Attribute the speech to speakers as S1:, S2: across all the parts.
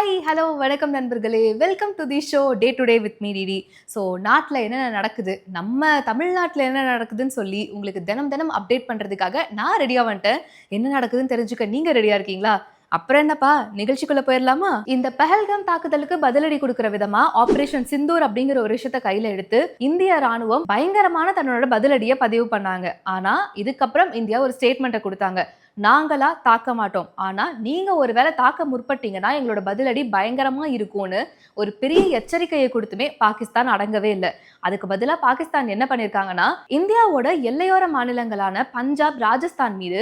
S1: Hi hello வணக்கம் நண்பர்களே. Welcome to the show day to day with me DD so நாட்டில் என்னென்ன நடக்குது? நம்ம தமிழ்நாட்டில் என்ன நடக்குதுன்னு சொல்லி உங்களுக்கு தினம் தினம் அப்டேட் பண்ணுறதுக்காக நான் ரெடியாக வந்துட்டேன். என்ன நடக்குதுன்னு தெரிஞ்சுக்க நீங்கள் ரெடியாக இருக்கீங்களா? அப்புறம் என்னப்பா நிகழ்ச்சிக்குள்ள போயிடலாமா இந்த பஹல்காம் தாக்குதலுக்கு பதிலடி கொடுக்கிற விதமா ஆபரேஷன் சிந்தூர் அப்படிங்கிற ஒரு விஷயத்த கையில எடுத்து இந்திய ராணுவம் பயங்கரமான தன்னோட பதிலடியை பதிவு பண்ணாங்க. ஆனா இதுக்கப்புறம் இந்தியா ஒரு ஸ்டேட்மெண்ட்டை கொடுத்தாங்க. நாங்களா தாக்க மாட்டோம். ஆனால் நீங்கள் ஒரு ஒருவேளை தாக்க முற்பட்டீங்கன்னா எங்களோட பதிலடி பயங்கரமாக இருக்கும்னு ஒரு பெரிய எச்சரிக்கையை கொடுத்துமே பாகிஸ்தான் அடங்கவே இல்லை. அதுக்கு பதிலாக பாகிஸ்தான் என்ன பண்ணியிருக்காங்கன்னா இந்தியாவோட எல்லையோர மாநிலங்களான பஞ்சாப் ராஜஸ்தான் மீது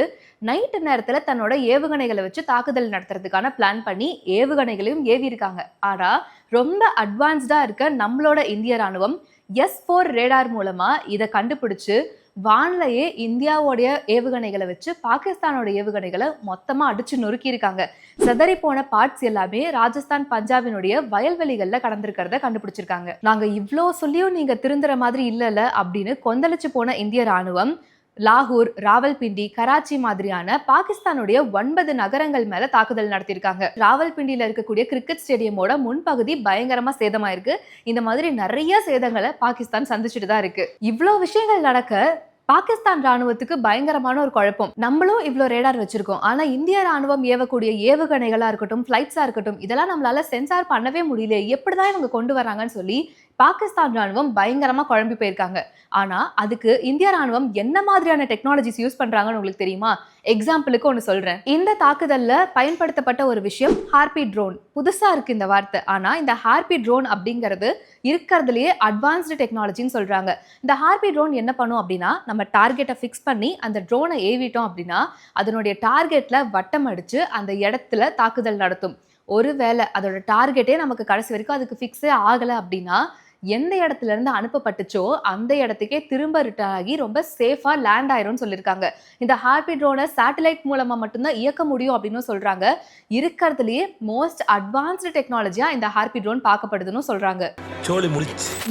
S1: நைட்டு நேரத்தில் தன்னோட ஏவுகணைகளை வச்சு தாக்குதல் நடத்துறதுக்கான பிளான் பண்ணி ஏவுகணைகளையும் ஏவியிருக்காங்க. ஆனால் ரொம்ப அட்வான்ஸ்டாக இருக்க நம்மளோட இந்திய ராணுவம் எஸ் ஃபோர் ரேடார் மூலமாக இதை கண்டுபிடிச்சு வானிலையே இந்தியாவோடைய ஏவுகணைகளை வச்சு பாகிஸ்தானோட ஏவுகணைகளை மொத்தமாக அடிச்சு நொறுக்கியிருக்காங்க. செதறி போன பார்ட்ஸ் எல்லாமே ராஜஸ்தான் பஞ்சாபினுடைய வயல்வெளிகளில் கடந்திருக்கிறத கண்டுபிடிச்சிருக்காங்க. நாங்கள் இவ்வளோ சொல்லியும் நீங்கள் திருந்துற மாதிரி இல்லைல்ல அப்படின்னு கொந்தளிச்சு போன இந்திய ராணுவம் லாகூர் ராவல்பிண்டி கராச்சி மாதிரியான பாகிஸ்தானுடைய ஒன்பது நகரங்கள் மேல தாக்குதல் நடத்தியிருக்காங்க. ராவல்பிண்டியில இருக்கக்கூடிய கிரிக்கெட் ஸ்டேடியமோட முன்பகுதி பயங்கரமா சேதமாயிருக்கு. இந்த மாதிரி நிறைய சேதங்களை பாகிஸ்தான் சந்திச்சுட்டு தான் இருக்கு. இவ்வளோ விஷயங்கள் நடக்க பாகிஸ்தான் ராணுவத்துக்கு பயங்கரமான ஒரு குழப்பம். நம்மளும் இவ்வளோ ரேடார் வச்சிருக்கோம். ஆனால் இந்திய ராணுவம் ஏவக்கூடிய ஏவுகணைகளாக இருக்கட்டும் ஃப்ளைட்ஸாக இருக்கட்டும் இதெல்லாம் நம்மளால சென்சார் பண்ணவே முடியல எப்படிதான் இவங்க கொண்டு வராங்கன்னு சொல்லி பாகிஸ்தான் ராணுவம் பயங்கரமா குழம்பி போயிருக்காங்க. ஆனா அதுக்கு இந்திய ராணுவம் என்ன மாதிரியான டெக்னாலஜிஸ் யூஸ் பண்றாங்கன்னு உங்களுக்கு தெரியுமா? எக்ஸாம்பிளுக்கு ஒன்று சொல்றேன். இந்த தாக்குதல்ல பயன்படுத்தப்பட்ட ஒரு விஷயம் ஹார்பி ட்ரோன் புதுசா இருக்கு இந்த வார்த்தை. ஆனா இந்த ஹார்பி ட்ரோன் அப்படிங்கிறது இருக்கிறதுலயே அட்வான்ஸ்டு டெக்னாலஜின்னு சொல்றாங்க. இந்த ஹார்பி ட்ரோன் என்ன பண்ணும் அப்படின்னா நம்ம டார்கெட்டை ஃபிக்ஸ் பண்ணி அந்த ட்ரோனை ஏவிட்டோம் அப்படின்னா அதனுடைய டார்கெட்ல வட்டம் அடிச்சு அந்த இடத்துல தாக்குதல் நடத்தும். ஒருவேளை அதோட டார்கெட்டே நமக்கு கடைசி வரைக்கும் அதுக்கு ஃபிக்ஸே ஆகலை அப்படின்னா எந்த இடத்துல இருந்து அனுப்பப்பட்டுச்சோ அந்த இடத்துக்கே திரும்ப ரிட்டர்ன் ஆகி ரொம்ப சேஃபா லேண்ட் ஆயிரும்னு சொல்லியிருக்காங்க. இந்த ஹார்பி ட்ரோனை சேட்டலைட் மூலமா மட்டும்தான் இயக்க முடியும் அப்படின்னு சொல்றாங்க. இருக்கிறதுலயே மோஸ்ட் அட்வான்ஸ்டு டெக்னாலஜியா இந்த ஹார்பி ட்ரோன் பார்க்கப்படுதுன்னு சொல்றாங்க.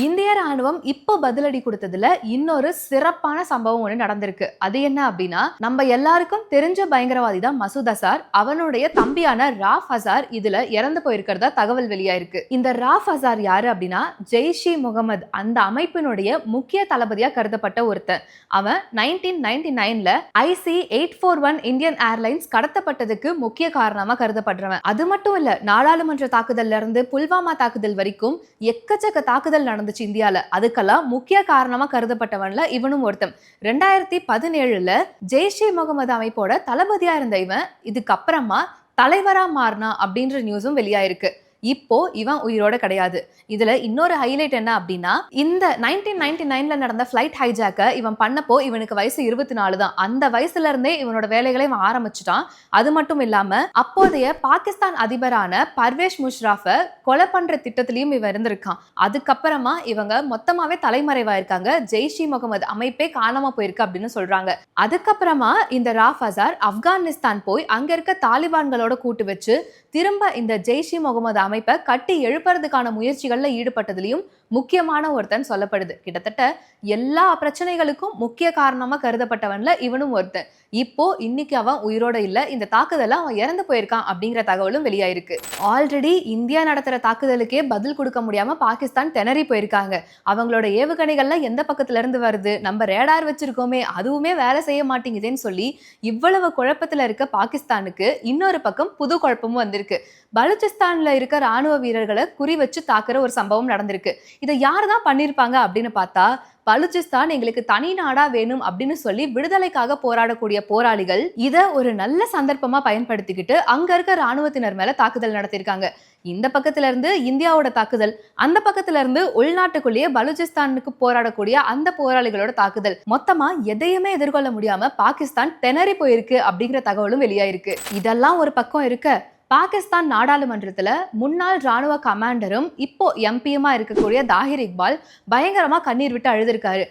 S1: இந்திய ராணுவம் இப்போ பதிலடி கொடுத்ததுல இன்னொரு சிறப்பான சம்பவம் ஒன்று நடந்திருக்கு. அது என்ன அப்படின்னா நம்ம எல்லாருக்கும் தெரிஞ்ச பயங்கரவாதி தான் மசூத் அசார். அவனுடைய தம்பியான ராஃப் ஹசார் இதுல இறந்து போயிருக்கிறதா தகவல் வெளியாயிருக்கு. இந்த ராஃப் ஹசார் யாரு அப்படின்னா ஜெய்ஷி முகமது அந்த அமைப்பினுடைய முக்கிய தளபதியாக கருதப்பட்ட ஒருத்தன். அவன் நைன்டீன் நைன்டி நைன்ல IC eight four one Indian Airlines கடத்தப்பட்டதுக்கு முக்கிய காரணமாக கருதப்படுறவன். அது மட்டும் இல்ல நாடாளுமன்ற தாக்குதல்ல இருந்து புல்வாமா தாக்குதல் வரைக்கும் எக்கச்சக்க தாக்குதல் நடந்துச்சு இந்தியால. அதுக்கெல்லாம் முக்கிய காரணமா கருதப்பட்டவன்ல இவனும் ஒருத்தன். ரெண்டாயிரத்தி பதினேழுல ஜெய்ஷே முகமது அமைப்போட தளபதியா இருந்த இவன் இதுக்கப்புறமா தலைவரா மாறினா அப்படின்ற நியூஸும் வெளியாயிருக்கு. இப்போ இவன் உயிரோட கிடையாது. இதுல இன்னொரு ஹைலைட் என்ன அப்படின்னா இந்த நைன்டீன் நைன்டி நைன்ல நடந்த ஃபிளைட் ஹைஜாக்க இவன் பண்ணப்போ இவனுக்கு வயசு இருபத்தி நாலு தான். அந்த வயசுல இருந்தே இவனோட வேலைகளை இவன் ஆரம்பிச்சுட்டான். அது மட்டும் இல்லாம அப்போதைய பாகிஸ்தான் அதிபரான பர்வேஷ் முஷ்ராஃபை கொலை பண்ற திட்டத்திலையும் இவன் இருந்திருக்கான். அதுக்கப்புறமா இவங்க மொத்தமாவே தலைமறைவாயிருக்காங்க. ஜெய்ஷி முகமது அமைப்பே காணாம போயிருக்கு அப்படின்னு சொல்றாங்க. அதுக்கப்புறமா இந்த ராஃப் ஹசார் ஆப்கானிஸ்தான் போய் அங்க இருக்க தாலிபான்களோட கூட்டு வச்சு திரும்ப இந்த ஜெய்ஷி முகமது அமைப்பை கட்டி எழுப்புறதுக்கான முயற்சிகளில் ஈடுபட்டதுலயும் முக்கியமான ஒருத்தன் சொல்லப்படுது. கிட்டத்தட்ட எல்லா பிரச்சனைகளுக்கும் முக்கிய காரணமாக கருதப்பட்டவன்ல இவனும் ஒருத்தன். இப்போ இன்னைக்கு அவன் உயிரோட இல்லை. இந்த தாக்குதல அவன் இறந்து போயிருக்கான் அப்படிங்கிற தகவலும் வெளியாயிருக்கு. ஆல்ரெடி இந்தியா நடத்துகிற தாக்குதலுக்கே பதில் கொடுக்க முடியாம பாகிஸ்தான் திணறி போயிருக்காங்க. அவங்களோட ஏவுகணைகள்லாம் எந்த பக்கத்துல இருந்து வருது? நம்ம ரேடார் வச்சிருக்கோமே அதுவுமே வேலை செய்ய மாட்டேங்குதேன்னு சொல்லி இவ்வளவு குழப்பத்தில் இருக்க பாகிஸ்தானுக்கு இன்னொரு பக்கம் புது குழப்பமும் வந்திருக்கு. பலுச்சிஸ்தான்ல இருக்க ராணுவ வீரர்களை குறி வச்சு தாக்குற ஒரு சம்பவம் நடந்திருக்கு. இதை யார் தான் பண்ணியிருப்பாங்க அப்படின்னு பார்த்தா பலுச்சிஸ்தான் எங்களுக்கு தனி நாடா வேணும் அப்படின்னு சொல்லி விடுதலைக்காக போராடக்கூடிய போராளிகள் இதை ஒரு நல்ல சந்தர்ப்பமா பயன்படுத்திக்கிட்டு அங்க இருக்க ராணுவத்தினர் மேல தாக்குதல் நடத்தியிருக்காங்க. இந்த பக்கத்துல இருந்து இந்தியாவோட தாக்குதல் அந்த பக்கத்துல இருந்து உள்நாட்டுக்குள்ளேயே பலுச்சிஸ்தானுக்கு போராடக்கூடிய அந்த போராளிகளோட தாக்குதல். மொத்தமா எதையுமே எதிர்கொள்ள முடியாம பாகிஸ்தான் திணறி போயிருக்கு அப்படிங்கிற தகவலும் வெளியாயிருக்கு. இதெல்லாம் ஒரு பக்கம் இருக்க பாகிஸ்தான் நாடாளுமன்றத்தில் முன்னாள் ராணுவ கமாண்டரும் இப்போ எம்பியுமா இருக்கக்கூடிய தாகிர் இக்பால் பயங்கரமா கண்ணீர் விட்டு அழுதுருக்காரு.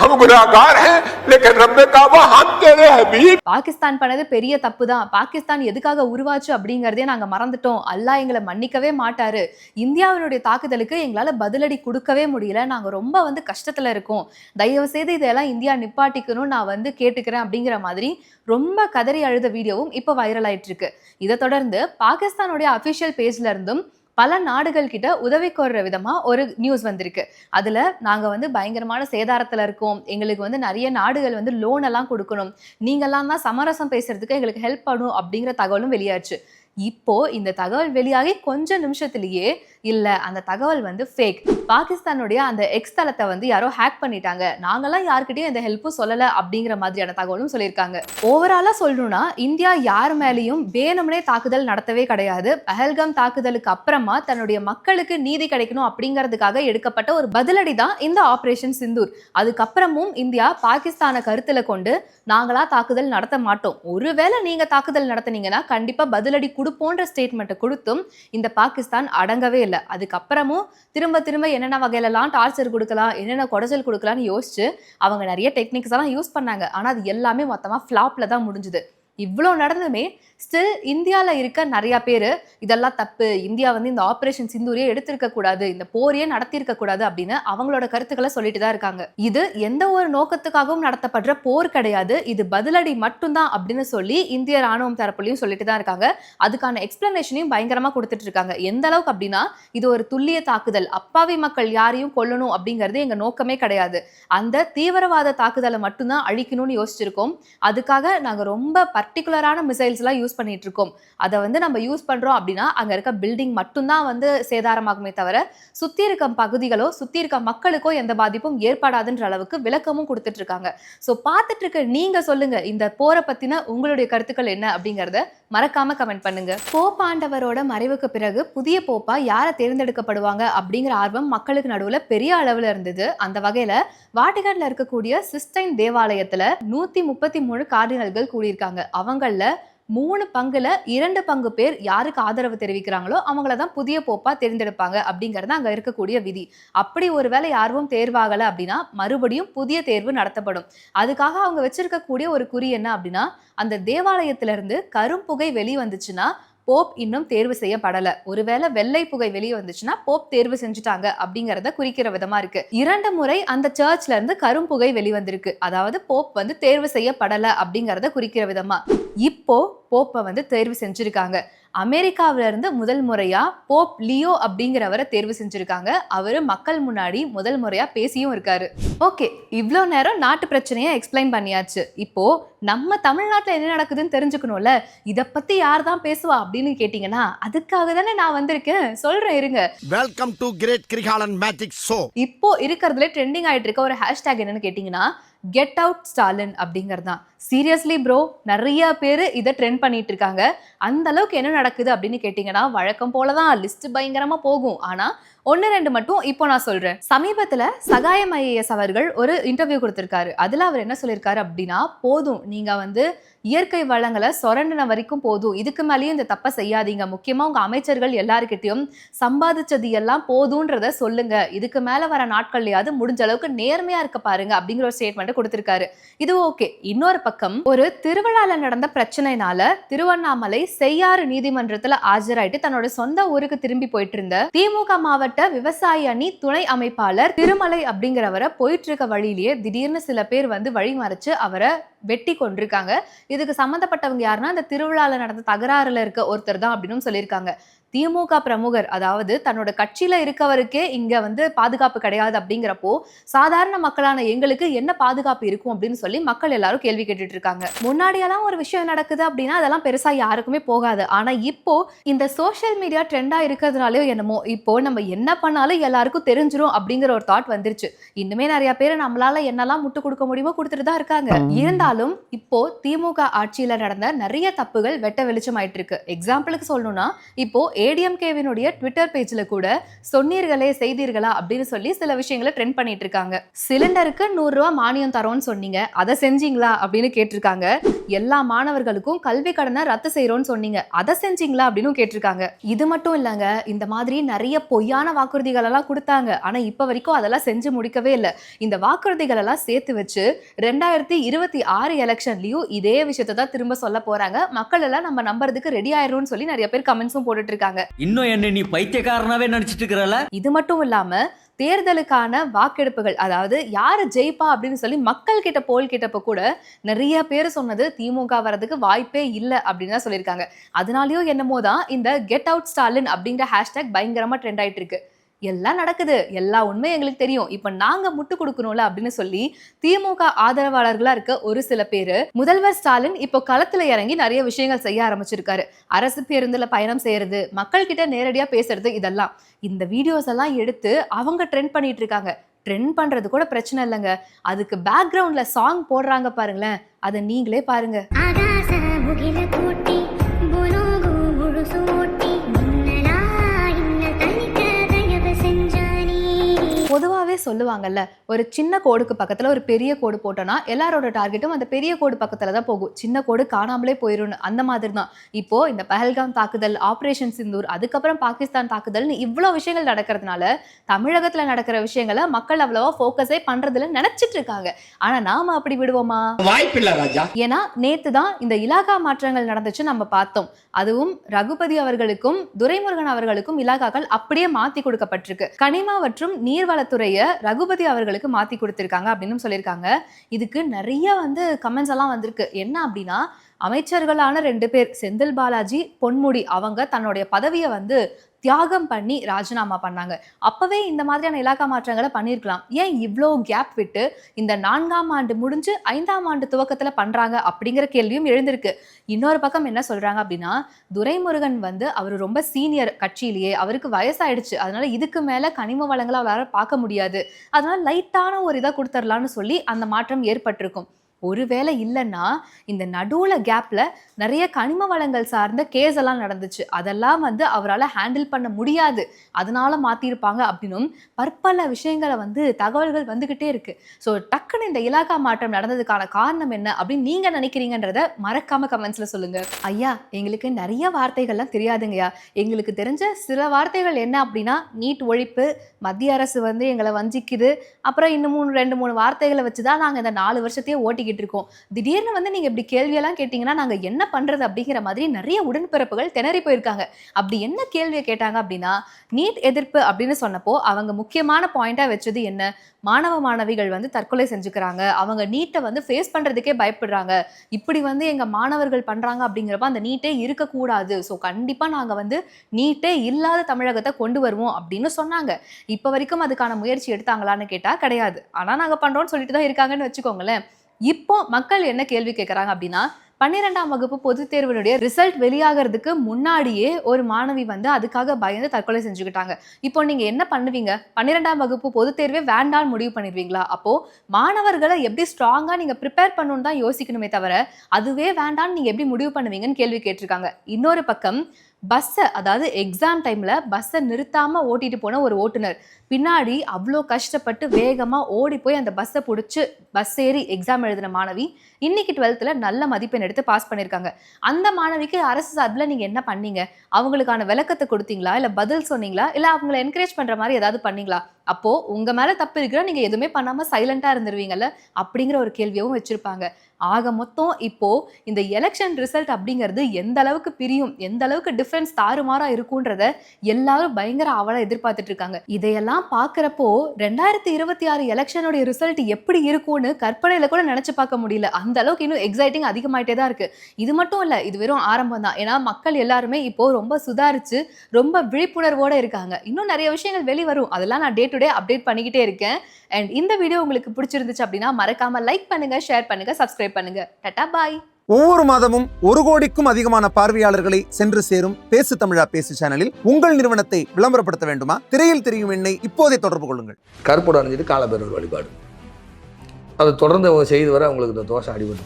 S2: हम मजबूर हैं हम गुनाहगार हैं लेकिन रब ने कहा हम तेरे हबीब
S1: பாகிஸ்தான் பண்ணது பெரிய தப்பு தான் பாகிஸ்தான் எதுக்காக உருவாச்சு அப்படிங்கறதே நாங்க மறந்துட்டோம் அல்லாஹ் எங்களை மன்னிக்கவே மாட்டாரு இந்தியாவினுடைய தாக்குதலுக்கு எங்களால பதிலடி கொடுக்கவே முடியல நாங்க ரொம்ப வந்து கஷ்டத்துல இருக்கோம் தயவு செய்து இதெல்லாம் இந்தியா நிப்பாட்டிக்கணும் நான் வந்து கேட்டுக்கிறேன் அப்படிங்கிற மாதிரி ரொம்ப கதறி அழுத வீடியோவும் இப்போ வைரல் ஆயிட்டு இருக்கு இதை தொடர்ந்து பாகிஸ்தானுடைய அபிஷியல் பேஜ்ல இருந்தும் பல நாடுகள் கிட்ட உதவி கோர்ற விதமா ஒரு நியூஸ் வந்திருக்கு. அதுல நாங்க வந்து பயங்கரமான சேதாரத்துல இருக்கோம். எங்களுக்கு வந்து நிறைய நாடுகள் வந்து லோன் எல்லாம் கொடுக்கணும். நீங்கெல்லாம் தான் சமரசம் பேசுறதுக்கு எங்களுக்கு ஹெல்ப் பண்ணும் அப்படிங்கிற தகவலும் வெளியாச்சு. இப்போ இந்த தகவல் வெளியாகி கொஞ்ச நிமிஷத்திலேயே இல்லை அந்த தகவல் வந்து ஃபேக் பாகிஸ்தானுடைய அந்த எக்ஸ் தளத்தை வந்து யாரோ ஹேக் பண்ணிட்டாங்க. நாங்கெல்லாம் யார்கிட்டயும் இந்த ஹெல்ப்பும் சொல்லலை அப்படிங்கிற மாதிரியான தகவலும் சொல்லியிருக்காங்க. ஓவராலாக சொல்லணும்னா இந்தியா யார் மேலேயும் வேணும்னே தாக்குதல் நடத்தவே கிடையாது. பஹல்காம் தாக்குதலுக்கு அப்புறமா தன்னுடைய மக்களுக்கு நீதி கிடைக்கணும் அப்படிங்கிறதுக்காக எடுக்கப்பட்ட ஒரு பதிலடி தான் இந்த ஆப்ரேஷன் சிந்தூர் அதுக்கப்புறமும் இந்தியா பாகிஸ்தானை கருத்தில் கொண்டு நாங்களா தாக்குதல் நடத்த மாட்டோம். ஒருவேளை நீங்க தாக்குதல் நடத்துனீங்கன்னா கண்டிப்பா பதிலடி கொடுப்போன்ற ஸ்டேட்மெண்ட்டை கொடுத்தும் இந்த பாகிஸ்தான் அடங்கவே இல்லை. அதுக்கப்புறமும் திரும்ப திரும்ப என்னென்ன வகையிலலாம் டார்ச்சர் கொடுக்கலாம் என்னென்ன குடச்சல் கொடுக்கலாம்னு யோசிச்சு அவங்க நிறைய டெக்னிக்ஸ் எல்லாம் யூஸ் பண்ணாங்க. ஆனா அது எல்லாமே மொத்தமா ஃப்ளாப்ல தான் முடிஞ்சுது. இவ்வளோ நடந்துமே ஸ்டில் இந்தியாவில் இருக்க நிறையா பேர் இதெல்லாம் தப்பு. இந்தியா வந்து இந்த ஆப்ரேஷன் சிந்தூரியை எடுத்திருக்க கூடாது. இந்த போரையே நடத்தியிருக்க கூடாது அப்படின்னு அவங்களோட கருத்துக்களை சொல்லிட்டு தான் இருக்காங்க. இது எந்த ஒரு நோக்கத்துக்காகவும் நடத்தப்படுற போர் கிடையாது. இது பதிலடி மட்டும்தான் அப்படின்னு சொல்லி இந்திய ராணுவம் தரப்புலையும் சொல்லிட்டு தான் இருக்காங்க. அதுக்கான எக்ஸ்பிளனேஷனையும் பயங்கரமாக கொடுத்துட்டு இருக்காங்க. எந்த அளவுக்கு அப்படின்னா இது ஒரு துல்லிய தாக்குதல். அப்பாவி மக்கள் யாரையும் கொல்லணும் அப்படிங்கிறது எங்கள் நோக்கமே கிடையாது. அந்த தீவிரவாத தாக்குதலை மட்டும்தான் அழிக்கணும்னு யோசிச்சிருக்கோம். அதுக்காக நாங்கள் ரொம்ப பர்டிகுலரான மிசைல்ஸ்லாம் யூஸ் பண்ணிட்டு இருக்கோம் அதை வந்து நம்ம யூஸ் பண்ணுறோம் அப்படின்னா அங்கே இருக்க பில்டிங் மட்டும்தான் வந்து சேதாரமாகுமே தவிர சுற்றி இருக்க பகுதிகளோ சுற்றி இருக்க மக்களுக்கோ எந்த பாதிப்பும் ஏற்படாதுன்ற அளவுக்கு விளக்கமும் கொடுத்துட்டு இருக்காங்க ஸோ பார்த்துட்டு இருக்க நீங்க சொல்லுங்க இந்த போரை பத்தின உங்களுடைய கருத்துக்கள் என்ன அப்படிங்கறத மறக்காம கமெண்ட் பண்ணுங்க. போப்பாண்டவரோட மறைவுக்கு பிறகு புதிய போப்பா யாரை தேர்ந்தெடுக்கப்படுவாங்க அப்படிங்கிற ஆர்வம் மக்களுக்கு நடுவுல பெரிய அளவுல இருந்தது. அந்த வகையில வாட்டிகன்ல இருக்கக்கூடிய சிஸ்டைன் தேவாலயத்துல நூத்தி முப்பத்தி மூணு கார்டினல்கள் கூடியிருக்காங்க. அவங்கள மூணு பங்குல இரண்டு பங்கு பேர் யாருக்கு ஆதரவு தெரிவிக்கிறாங்களோ அவங்கள தான் புதிய போப்பா தேர்ந்தெடுப்பாங்க அப்படிங்கறது அங்க இருக்கக்கூடிய விதி. அப்படி ஒருவேளை யாரும் தேர்வாகல அப்படின்னா மறுபடியும் புதிய தேர்வு நடத்தப்படும். அதுக்காக அவங்க வச்சிருக்கக்கூடிய ஒரு குறி என்ன அப்படின்னா அந்த தேவாலயத்திலிருந்து கரும்புகை வெளி வந்துச்சுன்னா போப் இன்னும் தேர்வு செய்யப்படல. ஒருவேளை வெள்ளை புகை வெளியே வந்துச்சுன்னா போப் தேர்வு செஞ்சுட்டாங்க அப்படிங்கறத குறிக்கிற விதமா இருக்கு. இரண்டு முறை அந்த சர்ச்ல இருந்து கரும்புகை வெளிவந்திருக்கு அதாவது போப் வந்து தேர்வு செய்யப்படல அப்படிங்கறத குறிக்கிற விதமா. இப்போ போப்பை வந்து தேர்வு செஞ்சிருக்காங்க. அமெரிக்காவில இருந்து முதல் முறையா போப் லியோ அப்படிங்கிறவரை தேர்வு செஞ்சிருக்காங்க. அவரு மக்கள் முன்னாடி முதல் முறையா பேசியும் இருக்காரு. ஓகே இவ்வளோ நேரம் நாட்டு பிரச்சனையை எக்ஸ்பிளைன் பண்ணியாச்சு. இப்போ நம்ம தமிழ்நாட்டில் என்ன நடக்குதுன்னு தெரிஞ்சுக்கணும்ல? இதை பத்தி யார் தான் பேசுவா அப்படின்னு கேட்டிங்கன்னா அதுக்காக தானே நான் வந்திருக்கேன். சொல்றேன் இருங்க.
S3: Welcome to great Kirikalan magic show
S1: இப்போ இருக்கிறதுல ட்ரெண்டிங் ஆயிட்டு இருக்க ஒரு ஹேஷ்டேக் என்னன்னு கேட்டிங்கன்னா கெட் அவுட் ஸ்டாலின் அப்படிங்கிறது தான் சீரியஸ்லி ப்ரோ நிறைய பேர் இதை ட்ரெண்ட் பண்ணிட்டு இருக்காங்க அந்த அளவுக்கு என்ன நடக்குது அப்படின்னு கேட்டிங்கன்னா வழக்கம் போல தான் லிஸ்ட் பயங்கரமாக போகும். ஆனால் ஒன்று ரெண்டு மட்டும் இப்போ நான் சொல்கிறேன் சமீபத்தில் சகாயம் ஐஏஎஸ் அவர்கள் ஒரு இன்டர்வியூ கொடுத்துருக்காரு. அதில் அவர் என்ன சொல்லியிருக்காரு அப்படின்னா போதும் நீங்கள் வந்து இயற்கை வளங்களை சுரண்டின வரைக்கும் போதும். இதுக்கு மேலேயும் இந்த தப்பை செய்யாதீங்க. முக்கியமாக உங்கள் அமைச்சர்கள் எல்லாருக்கிட்டையும் சம்பாதிச்சது எல்லாம் போதுன்றத சொல்லுங்க. இதுக்கு மேலே வர நாட்கள்லயாவது முடிஞ்ச அளவுக்கு நேர்மையாக இருக்க பாருங்க அப்படிங்கிற ஒரு ஸ்டேட்மெண்ட் கொடுத்துருக்காரு. இது ஓகே. இன்னொரு பக்கம் ஒரு திருவிழாவில் நடந்த பிரச்சனைனால திருவண்ணாமலை செய்யாறு நீதிமன்றத்தில் ஆஜராயிட்டு தன்னோட சொந்த ஊருக்கு திரும்பி போயிட்டு இருந்த திமுக மாவட்ட விவசாய அணி துணை அமைப்பாளர் திருமலை அப்படிங்கிறவரை போயிட்டு இருக்க வழியிலேயே திடீர்னு சில பேர் வந்து வழிமறைச்சு அவரை வெட்டி கொண்டிருக்காங்க. இதுக்கு சம்மந்தப்பட்டவங்க யாருன்னா அந்த திருவிழாவில் நடந்த தகராறுல இருக்க ஒருத்தர் தான் அப்படின்னு சொல்லியிருக்காங்க. திமுக பிரமுகர் அதாவது தன்னோட கட்சியில இருக்கவருக்கே இங்க வந்து பாதுகாப்பு கிடையாது அப்படிங்கிறப்போ சாதாரண மக்களான எங்களுக்கு என்ன பாதுகாப்பு இருக்கும் அப்படின்னு சொல்லி மக்கள் எல்லாரும் கேள்வி கேட்டுட்டு இருக்காங்க முன்னாடியெல்லாம் ஒரு விஷயம் நடக்குது அப்படின்னா அதெல்லாம் பெருசா யாருக்குமே போகாது. ஆனா இப்போ இந்த சோஷியல் மீடியா ட்ரெண்டா இருக்கிறதுனாலயோ என்னமோ இப்போ நம்ம என்ன பண்ணாலும் எல்லாருக்கும் தெரிஞ்சிரும் அப்படிங்கிற ஒரு தாட் வந்துருச்சு. இன்னுமே நிறைய பேர் நம்மளால என்னெல்லாம் முட்டு கொடுக்க முடியுமோ கொடுத்துட்டு தான் இருக்காங்க. இருந்தாலும் இருந்தாலும் இப்போ திமுக ஆட்சியில நடந்த நிறைய தப்புகள் வெட்ட வெளிச்சமாயிட்டு இருக்கு எக்ஸாம்பிளுக்கு சொல்லணும்னா இப்போ ஏடிஎம்கேவினுடைய ட்விட்டர் பேஜில் கூட சொன்னீர்களே செய்தீர்களா அப்படின்னு சொல்லி சில விஷயங்களை ட்ரெண்ட் பண்ணிட்டு இருக்காங்க. சிலிண்டருக்கு நூறுரூவா மானியம் தரோன்னு சொன்னீங்க. அதை செஞ்சீங்களா அப்படின்னு கேட்டிருக்காங்க. எல்லா மாணவர்களுக்கும் கல்வி கடனை ரத்து செய்கிறோன்னு சொன்னீங்க. அதை செஞ்சீங்களா அப்படின்னு கேட்டிருக்காங்க. இது மட்டும் இல்லைங்க. இந்த மாதிரி நிறைய பொய்யான வாக்குறுதிகள் எல்லாம் கொடுத்தாங்க. ஆனா இப்ப வரைக்கும் அதெல்லாம் செஞ்சு முடிக்கவே இல்லை. இந்த வாக்குறுதிகள் எல்லாம் சேர்த்து வச்சு ரெண்டாயிரத்தி இருபத்தி ஆறு எலெக்ஷன்லயும் இதே விஷயத்தை தான் திரும்ப சொல்ல போறாங்க. மக்கள் எல்லாம் நம்ம நம்புறதுக்கு ரெடி ஆயிரும்னு சொல்லி நிறைய பேர் கமெண்ட்ஸும் போட்டுட்டு இருக்காங்க.
S4: இன்னும் என்ன நீ பைத்தியக்காரனாவே நினைச்சிட்டு இருக்கிறல
S1: இது மட்டும் இல்லாம தேர்தலுக்கான வாக்கெடுப்புகள் அதாவது யாரு ஜெயிப்பா அப்படின்னு சொல்லி மக்கள் கிட்ட போல் கிட்டப்ப கூட நிறைய பேர் சொன்னது திமுக வரதுக்கு வாய்ப்பே இல்லை அப்படின்னு தான் சொல்லியிருக்காங்க. அதனாலயோ என்னமோ தான் இந்த கெட் அவுட் ஸ்டாலின் அப்படிங்கிற ஹேஷ்டேக் பயங்கரமா ட்ரெண்ட் ஆயிட்டு இருக்கு. எல்லாம் நடக்குது. எல்லா உண்மையும் எங்களுக்கு தெரியும். இப்ப நாங்க முட்டு கொடுக்கணும்ல அப்படின்னு சொல்லி திமுக ஆதரவாளர்களா இருக்க ஒரு சில பேர் முதல்வர் ஸ்டாலின் இப்போ களத்துல இறங்கி நிறைய விஷயங்கள் செய்ய ஆரம்பிச்சிருக்காரு. அரசு பேருந்துல பயணம் செய்யறது மக்கள் கிட்ட நேரடியா பேசுறது இதெல்லாம். இந்த வீடியோஸ் எல்லாம் எடுத்து அவங்க ட்ரெண்ட் பண்ணிட்டு இருக்காங்க. ட்ரெண்ட் பண்றது கூட பிரச்சனை இல்லைங்க. அதுக்கு பேக்ரவுண்ட்ல சாங் போடுறாங்க பாருங்களேன். அதை நீங்களே பாருங்க. பொதுவாகவே சொல்லுவாங்கல்ல ஒரு சின்ன கோடுக்கு பக்கத்தில் ஒரு பெரிய கோடு போட்டோன்னா எல்லாரோட டார்கெட்டும் அந்த பெரிய கோடு பக்கத்தில் தான் போகும். சின்ன கோடு காணாமலே போயிடும்னு அந்த மாதிரி தான் இப்போ இந்த பஹல்காம் தாக்குதல் ஆப்ரேஷன் சிந்தூர் அதுக்கப்புறம் பாகிஸ்தான் தாக்குதல்னு இவ்வளோ விஷயங்கள் நடக்கிறதுனால தமிழகத்தில் நடக்கிற விஷயங்களை மக்கள் அவ்வளவா ஃபோக்கஸே பண்றதுல நினைச்சிட்டு இருக்காங்க. ஆனா நாம அப்படி விடுவோமா?
S2: வாய்ப்பில்லை ராஜா.
S1: ஏன்னா நேத்து தான் இந்த இலாகா மாற்றங்கள் நடந்துச்சு நம்ம பார்த்தோம். அதுவும் ரகுபதி அவர்களுக்கும் துரைமுருகன் அவர்களுக்கும் இலாகாக்கள் அப்படியே மாத்தி கொடுக்கப்பட்டிருக்கு. கனிமா மற்றும் நீர்வளத்துறைய ரகுபதி அவர்களுக்கு மாற்றி கொடுத்துருக்காங்க அப்படின்னு சொல்லியிருக்காங்க. இதுக்கு நிறைய வந்து கமெண்ட்ஸ் எல்லாம் வந்திருக்கு. என்ன அப்படின்னா அமைச்சர்களான ரெண்டு பேர் செந்தில் பாலாஜி பொன்முடி அவங்க தன்னுடைய பதவியை வந்து தியாகம் பண்ணி ராஜினாமா பண்ணாங்க. அப்பவே இந்த மாதிரியான இலாக்கா மாற்றங்களை பண்ணியிருக்கலாம் ஏன் இவ்வளோ கேப் விட்டு இந்த நான்காம் ஆண்டு முடிஞ்சு ஐந்தாம் ஆண்டு துவக்கத்தில் பண்ணுறாங்க அப்படிங்கிற கேள்வியும் எழுந்திருக்கு. இன்னொரு பக்கம் என்ன சொல்கிறாங்க அப்படின்னா துரைமுருகன் வந்து அவர் ரொம்ப சீனியர் கட்சியிலேயே அவருக்கு வயசாயிடுச்சு. அதனால இதுக்கு மேலே கனிம வளங்களை அவரால் பார்க்க முடியாது. அதனால லைட்டான ஒரு இதை கொடுத்துர்லான்னு சொல்லி அந்த மாற்றம் ஏற்பட்டிருக்கும். ஒருவேளை இல்லைன்னா இந்த நடுவில் கேப்பில் நிறைய கனிம வளங்கள் சார்ந்த கேஸ் எல்லாம் நடந்துச்சு. அதெல்லாம் வந்து அவரால் ஹேண்டில் பண்ண முடியாது. அதனால மாற்றிருப்பாங்க அப்படின்னும் பற்பல விஷயங்களை வந்து தகவல்கள் வந்துக்கிட்டே இருக்கு. ஸோ டக்குன்னு இந்த இலாக்கா மாற்றம் நடந்ததுக்கான காரணம் என்ன அப்படின்னு நீங்கள் நினைக்கிறீங்கன்றத மறக்காம கமெண்ட்ஸில் சொல்லுங்க. ஐயா எங்களுக்கு நிறைய வார்த்தைகள்லாம் தெரியாதுங்கய்யா. எங்களுக்கு தெரிஞ்ச சில வார்த்தைகள் என்ன அப்படின்னா நீட் ஒழிப்பு மத்திய அரசு வந்து எங்களை வஞ்சிக்குது. அப்புறம் இன்னும் மூணு ரெண்டு மூணு வார்த்தைகளை வச்சு தான் நாங்கள் இந்த நாலு வருஷத்தையே ஓட்டிக்கிட்டு இருக்கோம் திடீர்னு வந்து நீங்கள் இப்படி கேள்வியெல்லாம் கேட்டிங்கன்னா நாங்கள் என்ன பண்ணுறது அப்படிங்கிற மாதிரி நிறைய உடன்பிறப்புகள் திணறி போயிருக்காங்க. அப்படி என்ன கேள்வியை கேட்டாங்க அப்படின்னா நீட் எதிர்ப்பு அப்படின்னு சொன்னப்போ அவங்க முக்கியமான பாயிண்டாக வச்சது என்ன? மாணவ மாணவிகள் வந்து தற்கொலை செஞ்சுக்கிறாங்க. அவங்க நீட்டை வந்து ஃபேஸ் பண்ணுறதுக்கே பயப்படுறாங்க. இப்படி வந்து எங்கள் மாணவர்கள் பண்ணுறாங்க அப்படிங்கிறப்ப அந்த நீட்டே இருக்கக்கூடாது. ஸோ கண்டிப்பாக நாங்கள் வந்து நீட்டே இல்லாத தமிழகத்தை கொண்டு வருவோம் அப்படின்னு சொன்னாங்க. இப்போ வரைக்கும் அதுக்கான முயற்சி எடுத்தாங்களான்னு கேட்டால் கிடையாது. ஆனால் நாங்கள் பண்ணுறோம்னு சொல்லிட்டு தான் இருக்காங்கன்னு வச்சுக்கோங்களேன். இப்போ மக்கள் என்ன கேள்வி கேட்குறாங்க அப்படின்னா பன்னிரெண்டாம் வகுப்பு பொதுத் தேர்வினுடைய ரிசல்ட் வெளியாகிறதுக்கு முன்னாடியே ஒரு மாணவி வந்து அதுக்காக பயந்து தற்கொலை செஞ்சுக்கிட்டாங்க. இப்போ நீங்க என்ன பண்ணுவீங்க? பன்னிரெண்டாம் வகுப்பு பொதுத் தேர்வே வேண்டான்னு முடிவு பண்ணிடுவீங்களா? அப்போ மாணவர்களை எப்படி ஸ்ட்ராங்கா நீங்க ப்ரிப்பேர் பண்ணணும்னு தான் யோசிக்கணுமே தவிர அதுவே வேண்டான்னு நீங்க எப்படி முடிவு பண்ணுவீங்கன்னு கேள்வி கேட்டிருக்காங்க. இன்னொரு பக்கம் பஸ்ஸை அதாவது எக்ஸாம் டைம்ல பஸ்ஸை நிறுத்தாம ஓட்டிட்டு போன ஒரு ஓட்டுநர். பின்னாடி அவ்வளோ கஷ்டப்பட்டு வேகமா ஓடி போய் அந்த பஸ்ஸை பிடிச்சி பஸ் ஏறி எக்ஸாம் எழுதின மாணவி இன்னைக்கு டுவெல்த்தில் நல்ல மதிப்பெண் எடுத்து பாஸ் பண்ணியிருக்காங்க அந்த மாணவிக்கு அரசு சார்பில் நீங்கள் என்ன பண்ணீங்க? அவங்களுக்கான விளக்கத்தை கொடுத்தீங்களா? இல்லை பதில் சொன்னீங்களா? இல்லை அவங்கள என்கரேஜ் பண்ணுற மாதிரி ஏதாவது பண்ணீங்களா? அப்போ உங்க மேல தப்பு இருக்கிற நீங்க எதுவுமே பண்ணாம சைலண்டா இருந்துருவீங்கல்ல? அப்படிங்கிற ஒரு கேள்வியும் வச்சிருப்பாங்க. ஆக மொத்தம் இப்போ இந்த எலெக்ஷன் ரிசல்ட் அப்படிங்கிறது எந்த அளவுக்கு பிரியும் எந்த அளவுக்கு டிஃபரன்ஸ் தாறுமாறா இருக்குன்றத எல்லாரும் பயங்கர அவளை எதிர்பார்த்துட்டு இருக்காங்க. இதையெல்லாம் பாக்குறப்போ ரெண்டாயிரத்தி இருபத்தி ஆறு எலெக்ஷனுடைய ரிசல்ட் எப்படி இருக்கும்னு கற்பனையில கூட நினைச்சு பார்க்க முடியல. அந்த அளவுக்கு இன்னும் எக்ஸைட்டிங் அதிகமாயிட்டே தான் இருக்கு. இது மட்டும் இல்ல இது வெறும் ஆரம்பம் தான். ஏன்னா மக்கள் எல்லாருமே இப்போ ரொம்ப சுதாரிச்சு ரொம்ப விழிப்புணர்வோட இருக்காங்க. இன்னும் நிறைய விஷயங்கள் வெளிவரும் அதெல்லாம் நான் டே டு டே அப்டேட் பண்ணிக்கிட்டே இருக்கேன். அண்ட் இந்த வீடியோ உங்களுக்கு பிடிச்சிருந்துச்சு அப்படின்னா மறக்காம லைக் பண்ணுங்க ஷேர் பண்ணுங்க சப்ஸ்கிரைப் பண்ணுங்க. டட்டா பாய்
S5: ஒவ்வொரு மாதமும் ஒரு கோடிக்கும் அதிகமான பார்வையாளர்களை சென்று சேரும் பேசு தமிழா பேசு சேனலில் உங்கள் நிறுவனத்தை விளம்பரப்படுத்த வேண்டுமா? திரையில் தெரியும் எண்ணை இப்போதே தொடர்பு கொள்ளுங்கள்.
S6: கருப்போடு அணிஞ்சிட்டு காலபேரவர் வழிபாடு. அதை தொடர்ந்து அவங்க செய்து வர அவங்களுக்கு இந்த தோஷம் அடிபட்டு